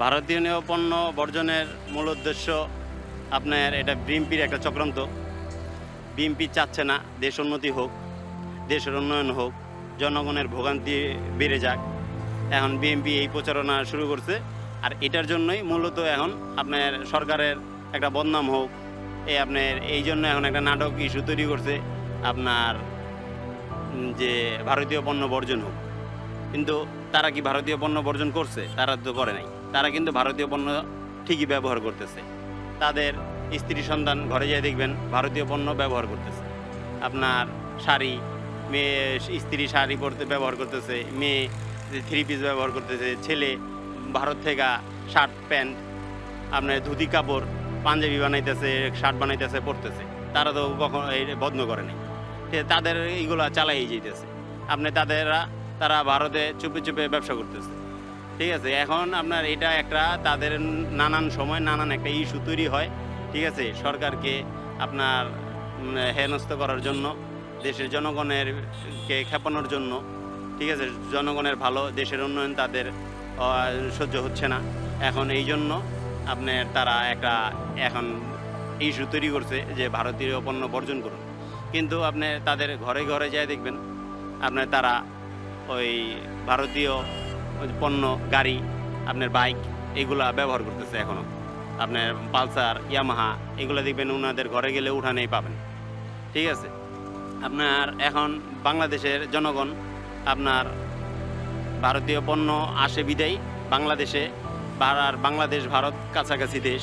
ভারতীয় পণ্য বর্জনের মূল উদ্দেশ্য আপনার এটা বিএনপির একটা চক্রান্ত। বিএনপি চাচ্ছে না দেশ উন্নতি হোক, দেশের উন্নয়ন হোক, জনগণের ভোগান্তি বেড়ে যাক। এখন বিএনপি এই প্রচারণা শুরু করছে আর এটার জন্যই মূলত এখন আপনার সরকারের একটা বদনাম হোক। এই আপনার এই জন্য এখন একটা নাটক ইস্যু তৈরি করছে আপনার যে ভারতীয় পণ্য বর্জন হোক। কিন্তু তারা কি ভারতীয় পণ্য বর্জন করছে? তারা তো করে নাই। তারা কিন্তু ভারতীয় পণ্য ঠিকই ব্যবহার করতেছে। তাদের স্ত্রী সন্তান ঘরে যেয়ে দেখবেন ভারতীয় পণ্য ব্যবহার করতেছে। আপনার শাড়ি, মেয়ে স্ত্রী শাড়ি পরতে ব্যবহার করতেছে, মেয়ে থ্রি পিস ব্যবহার করতেছে, ছেলে ভারত থেকে শার্ট প্যান্ট আপনার ধুতি, কাপড়, পাঞ্জাবি বানাইতেছে শার্ট বানাইতেছে, পরতেছে। তারা তো কখনো বন্ধ করে নাই। তাদের এইগুলা চালাই যেতেছে আপনি তাদেরা, তারা ভারতে চুপে চুপে ব্যবসা করতেছে। ঠিক আছে, এখন আপনার এটা একটা তাদের নানান সময় নানান একটা ইস্যু তৈরি হয়, ঠিক আছে, সরকারকে আপনার হেনস্থ করার জন্য, দেশের জনগণের কে খেপানোর জন্য, ঠিক আছে, জনগণের ভালো, দেশের উন্নয়ন তাদের সহ্য হচ্ছে না। এখন এই জন্য আপনার তারা একটা এখন ইস্যু তৈরি করছে যে ভারতীয় পণ্য বর্জন করুন। কিন্তু আপনি তাদের ঘরে ঘরে যায় দেখবেন, আপনার তারা ওই ভারতীয় পণ্য, গাড়ি, আপনার বাইক, এগুলা ব্যবহার করতেছে এখনও আপনার পালসার, ইয়ামাহা, এগুলো দেখবেন ওনাদের ঘরে গেলে উঠানেই পাবেন। ঠিক আছে? আপনার এখন বাংলাদেশের জনগণ আপনার ভারতীয় পণ্য আসে বিদায়, বাংলাদেশে আর বাংলাদেশ, ভারত কাছাকাছি দেশ।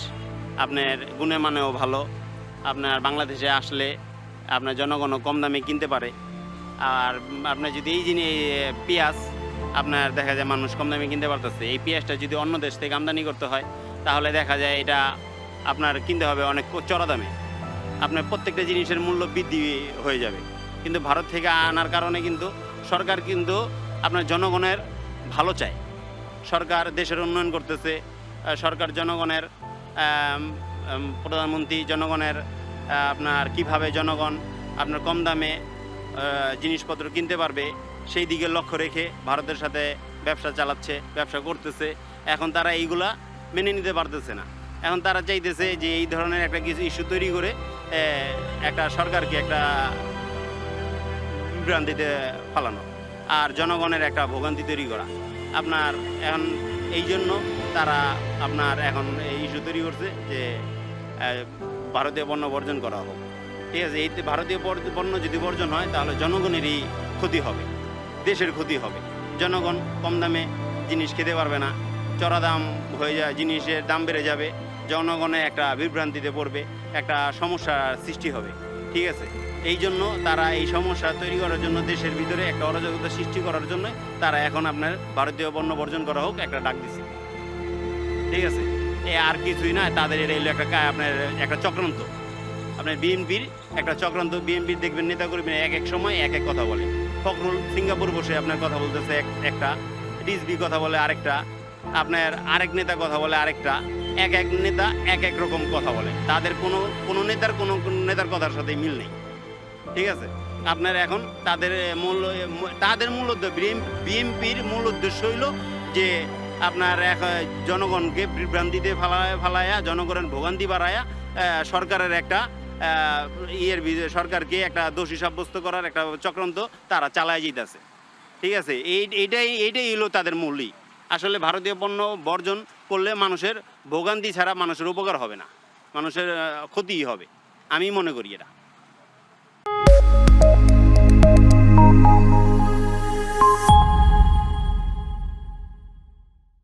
আপনার গুণে মানেও ভালো। আপনার বাংলাদেশে আসলে আপনার জনগণও কম দামে কিনতে পারে। আর আপনার যদি এই জিনিস পেঁয়াজ আপনার দেখা যায় মানুষ কম দামে কিনতে পারতেছে। এই পেঁয়াজটা যদি অন্য দেশ থেকে আমদানি করতে হয়, তাহলে দেখা যায় এটা আপনার কিনতে হবে অনেক চড়া দামে। আপনার প্রত্যেকটা জিনিসের মূল্য বৃদ্ধি হয়ে যাবে। কিন্তু ভারত থেকে আনার কারণে কিন্তু সরকার কিন্তু আপনার জনগণের ভালো চায়। সরকার দেশের উন্নয়ন করতেছে সরকার জনগণের প্রধানমন্ত্রী জনগণের আপনার কীভাবে জনগণ আপনার কম দামে জিনিসপত্র কিনতে পারবে সেই দিকে লক্ষ্য রেখে ভারতের সাথে ব্যবসা চালাচ্ছে, ব্যবসা করতেছে। এখন তারা এইগুলা মেনে নিতে পারতেছে না। এখন তারা চাইতেছে যে এই ধরনের একটা কিছু ইস্যু তৈরি করে একটা সরকারকে একটা বিভ্রান্তিতে ফালানো আর জনগণের একটা ভোগান্তি তৈরি করা। আপনার এখন এই জন্য তারা আপনার এখন এই ইস্যু তৈরি করছে যে ভারতীয় পণ্য বর্জন করা হোক। ঠিক আছে, এই ভারতীয় পণ্য যদি বর্জন হয় তাহলে জনগণেরই ক্ষতি হবে। দেশের ক্ষতি হবে। জনগণ কম দামে জিনিস খেতে পারবে না। চড়া দাম হয়ে যায়, জিনিসের দাম বেড়ে যাবে। জনগণে একটা বিভ্রান্তিতে পড়বে, একটা সমস্যার সৃষ্টি হবে। ঠিক আছে? এই জন্য তারা এই সমস্যা তৈরি করার জন্য দেশের ভিতরে একটা অরাজকতা সৃষ্টি করার জন্য তারা এখন আপনার ভারতীয় পণ্য বর্জন করা হোক, একটা ডাক দিছে। ঠিক আছে? এ আর কিছুই না, তাদের এটা হলো একটা আপনার একটা চক্রান্ত। আপনার বিএনপির একটা চক্রান্ত, বিএনপির দেখবেন নেতা কর্মীরা এক এক সময় এক এক কথা বলে ফখরুল সিঙ্গাপুর বসে আপনার কথা বলতেছে এক একটা। ডিসবি কথা বলে আরেকটা। আপনার আরেক নেতা কথা বলে আরেকটা। এক এক নেতা এক এক রকম কথা বলে। তাদের কোনো কোনো নেতার কোনো নেতার কথার সাথে মিল নেই। ঠিক আছে? আপনার এখন তাদের মূল তাদের মূল উদ্দেশ্য বিএনপির মূল উদ্দেশ্য হইল যে আপনার এক জনগণকে বিভ্রান্তিতে ফালায় ফালায়া, জনগণের ভোগান্তি বাড়ায়া সরকারের একটা ইয়ের সরকারকে একটা দোষী সাব্যস্ত করার একটা চক্রান্ত তারা চালায় যেতেছে ঠিক আছে? এই, এইটাই এইটাই হলো তাদের মূলই আসলে ভারতীয় পণ্য বর্জন করলে মানুষের ভোগান্তি ছাড়া মানুষের উপকার হবে না। মানুষের ক্ষতিই হবে। আমি মনে করি এটা।